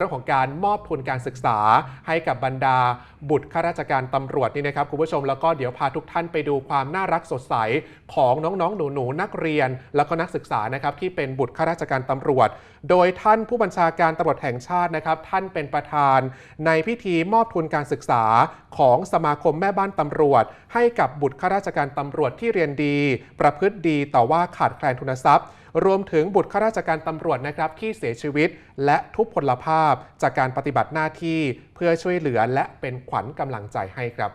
เรื่องของการมอบทุนการศึกษาให้กับบรรดาบุตรข้าราชการตำรวจนี่นะครับคุณผู้ชมแล้วก็เดี๋ยวพาทุกท่านไปดูความน่ารักสดใสของน้องๆ หนูๆนักเรียน แล้วก็นักศึกษานะครับที่เป็นบุตรข้าราชการตำรวจ โดยท่านผู้บัญชาการตำรวจแห่งชาตินะครับ ท่านเป็นประธานในพิธีมอบทุนการศึกษาของสมาคมแม่บ้านตำรวจ ให้กับบุตรข้าราชการตำรวจที่เรียนดี ประพฤติดีแต่ว่าขาดแคลนทุนทรัพย์ รวมถึงบุตรข้าราชการตำรวจนะครับที่เสียชีวิต และทุพพลภาพจากการปฏิบัติหน้าที่เพื่อช่วยเหลือและเป็นขวัญกำลังใจให้ครับ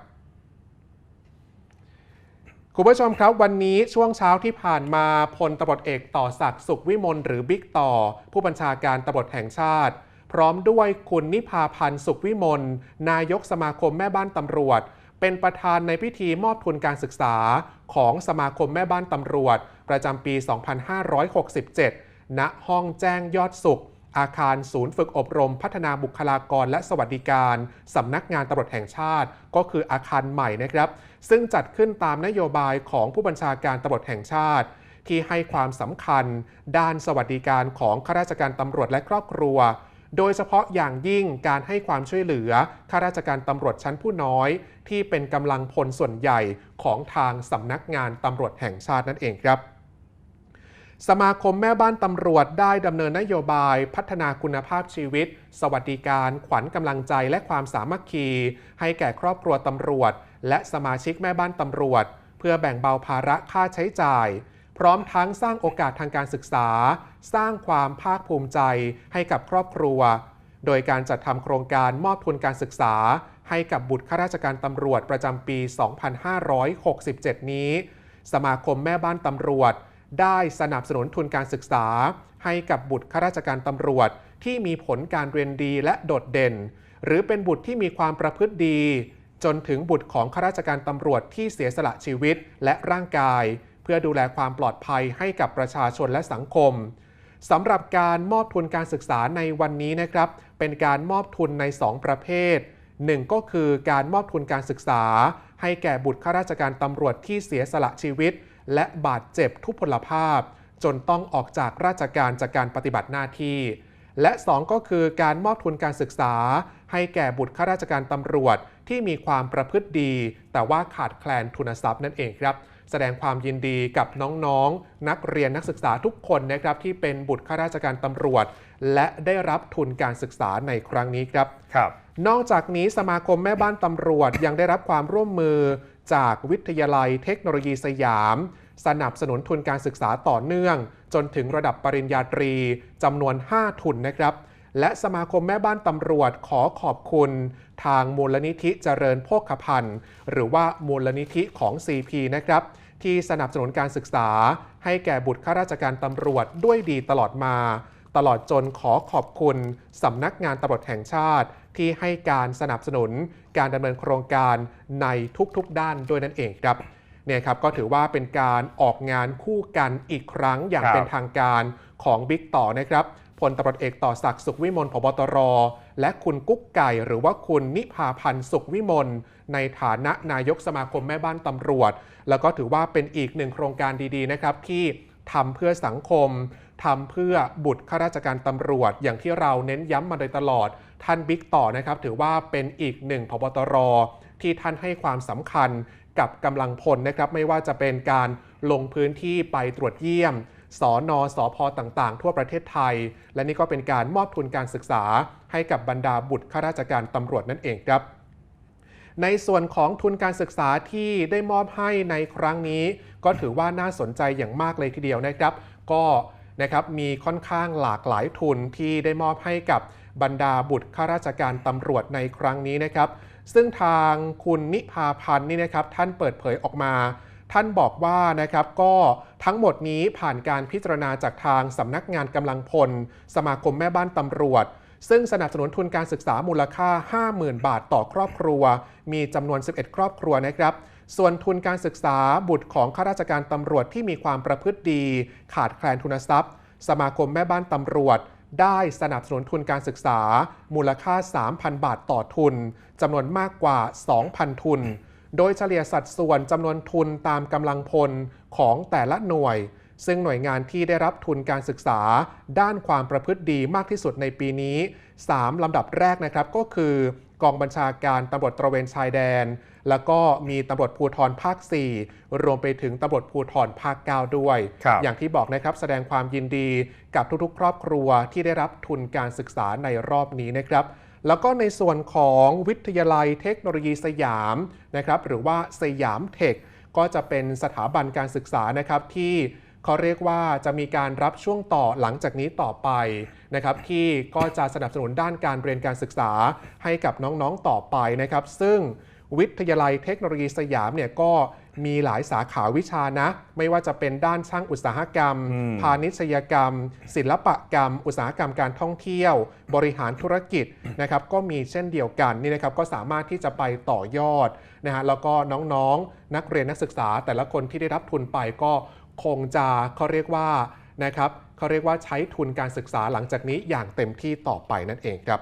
คุณผู้ชมครับวันนี้ช่วงเช้าที่ผ่านมาพลตำรเอกต่อศักดิ์สุขวิมลหรือบิ๊กต่อ ผู้บัญชาการตำรวจแห่งชาติ พร้อมด้วยคุณนิพาพันธ์สุขวิมลนายกสมาคมแม่บ้านตำรวจ เป็นประธานในพิธีมอบทุนการศึกษาของสมาคมแม่บ้านตำรวจ ประจำปี 2567 ณ ห้องแจ้งยอดสุข อาคารศูนย์ฝึกอบรม พัฒนาบุคลากรและสวัสดิการสำนักงานตำรวจแห่งชาติ ก็คืออาคารใหม่นะครับ ซึ่งจัดขึ้นตามนโยบายของผู้บัญชาการตำรวจแห่งชาติ ที่ให้ความสำคัญ ด้านสวัสดิการของข้าราชการตำรวจและครอบครัว โดยเฉพาะอย่างยิ่งการให้ความช่วยเหลือข้าราชการตำรวจชั้นผู้น้อย ที่เป็นกำลังพลส่วนใหญ่ของทางสำนักงานตำรวจแห่งชาตินั่นเองครับสมาคมแม่บ้านตำรวจได้ดำเนินนโยบายพัฒนาคุณภาพชีวิต สวัสดิการ ขวัญกำลังใจและความสามัคคี ให้แก่ครอบครัวตำรวจ และสมาชิกแม่บ้านตำรวจ เพื่อแบ่งเบาภาระค่าใช้จ่าย พร้อมทั้งสร้างโอกาสทางการศึกษา สร้างความภาคภูมิใจให้กับครอบครัว โดยการจัดทำโครงการมอบทุนการศึกษา ให้กับบุตรข้าราชการตำรวจประจำปี 2567 นี้ สมาคมแม่บ้านตำรวจ ได้สนับสนุนทุนการศึกษา ให้กับบุตรข้าราชการตำรวจ ที่มีผลการเรียนดีและโดดเด่น หรือเป็นบุตรที่มีความประพฤติดี จนถึงบุตรของข้าราชการตำรวจที่เสียสละชีวิตและร่างกาย เพื่อดูแลความปลอดภัยให้กับประชาชนและสังคมสำหรับการมอบทุนการศึกษาในวันนี้นะครับ เป็นการมอบทุนใน 2 ประเภท 1 ก็คือการมอบทุนการศึกษา ให้แก่บุตรข้าราชการตำรวจที่เสียสละชีวิต และบาดเจ็บทุพพลภาพ จนต้องออกจากราชการจากการปฏิบัติหน้าที่ และ 2 ก็คือการมอบทุนการศึกษา ให้แก่บุตรข้าราชการตำรวจที่มีความประพฤติดี แต่ว่าขาดแคลนทุนทรัพย์นั่นเองครับ แสดงความยินดีกับน้องๆนักเรียนนักศึกษาทุกคนนะครับที่เป็นบุตรข้าราชการตำรวจ และได้รับทุนการศึกษาในครั้งนี้ครับครับ นอกจากนี้สมาคมแม่บ้านตำรวจยังได้รับความร่วมมือจากวิทยาลัยเทคโนโลยีสยาม สนับสนุนทุนการศึกษาต่อเนื่อง จนถึงระดับปริญญาตรีจำนวน 5 ทุนนะครับ และสมาคมแม่บ้านตำรวจขอขอบคุณ ทางมูลนิธิเจริญโภคภัณฑ์ หรือว่ามูลนิธิของ CP นะครับ ที่สนับสนุนการศึกษา ให้แก่บุตรข้าราชการตำรวจด้วยดีตลอดมา ตลอดจนขอขอบคุณสำนักงานตำรวจแห่งชาติ ที่ให้การสนับสนุนการดำเนินโครงการในทุกๆด้านด้วยนั่นเองครับเนี่ยครับก็ถือว่าเป็นการออกงานคู่กันอีกครั้งอย่างเป็นทางการของบิ๊กต่อนะครับ พลตำรวจเอกต่อศักดิ์สุขวิมลพบตร และคุณกุ๊กไก่หรือว่าคุณนิพาพันธ์สุขวิมลในฐานะนายกสมาคมแม่บ้านตำรวจ แล้วก็ถือว่าเป็นอีกหนึ่งโครงการดีๆนะครับที่ทำเพื่อสังคมทำเพื่อบุตรข้าราชการตำรวจ อย่างที่เราเน้นย้ำมาโดยตลอด ท่านบิ๊กต่อนะครับ ถือว่าเป็นอีกหนึ่งพบตร ที่ท่านให้ความสำคัญกับกำลังพลนะครับ ไม่ว่าจะเป็นการลงพื้นที่ไปตรวจเยี่ยม สอนอสอพอต่างๆ ทั่วประเทศไทย และนี่ก็เป็นการมอบทุนการศึกษา ให้กับบรรดาบุตรข้าราชการตำรวจนั่นเองครับ ในส่วนของทุนการศึกษาที่ได้มอบให้ในครั้งนี้ ก็ถือว่าน่าสนใจอย่างมากเลยทีเดียวนะครับ ก็นะครับมีค่อนข้างหลากหลายทุนที่ได้มอบให้กับบรรดาบุตรข้าราชการตำรวจในครั้งนี้นะครับ ซึ่งทางคุณนิพาพันธ์นี่นะครับท่านเปิดเผยออกมา ท่านบอกว่านะครับก็ ทั้งหมดนี้ผ่านการพิจารณาจากทางสำนักงานกำลังพล สมาคมแม่บ้านตำรวจ ซึ่งสนับสนุนทุนการศึกษามูลค่า 50,000 บาทต่อครอบครัว มีจำนวน 11 ครอบครัวนะครับส่วนทุนการศึกษาบุตรของข้าราชการตำรวจที่มีความประพฤติดี ขาดแคลนทุนทรัพย์ สมาคมแม่บ้านตำรวจ ได้สนับสนุนทุนการศึกษา มูลค่า 3,000 บาทต่อทุนจำนวนมากกว่า 2,000 ทุน โดยเฉลี่ยสัดส่วนจำนวนทุนตามกำลังพลของแต่ละหน่วย ซึ่งหน่วยงานที่ได้รับทุนการศึกษา ด้านความประพฤติดีมากที่สุดในปีนี้ 3 ลำดับแรกนะครับก็คือกองบัญชาการตำรวจตระเวนชายแดน แล้วก็มีตำรวจภูธรภาค 4 รวมไปถึงตำรวจภูธรภาค 9 ด้วยครับอย่างที่บอกนะครับแสดงความยินดีกับทุกๆ ครอบครัวที่ได้รับทุนการศึกษาในรอบนี้นะครับ แล้วก็ในส่วนของวิทยาลัยเทคโนโลยีสยามนะครับหรือว่าสยามเทค ก็จะเป็นสถาบันการศึกษานะครับที่เขาเรียกว่าจะมีการรับช่วงต่อหลังจากนี้ต่อไปนะครับที่ก็จะสนับสนุนด้านการเรียนการศึกษาให้กับน้องๆต่อไปนะครับ ซึ่งวิทยาลัยเทคโนโลยีสยามเนี่ยก็ มีหลายสาขาวิชานะ ไม่ว่าจะเป็นด้านช่างอุตสาหกรรมอืมพาณิชยกรรม ศิลปกรรม อุตสาหกรรมการท่องเที่ยว บริหารธุรกิจนะครับก็มีเช่นเดียวกันนี่นะครับก็สามารถที่จะไปต่อยอดนะฮะแล้วก็น้องๆ นักเรียนนักศึกษา แต่ละคนที่ได้รับทุนไปก็คงจะเขาเรียกว่านะครับเขาเรียกว่าใช้ทุนการศึกษาหลังจากนี้อย่างเต็มที่ต่อไปนั่นเองครับ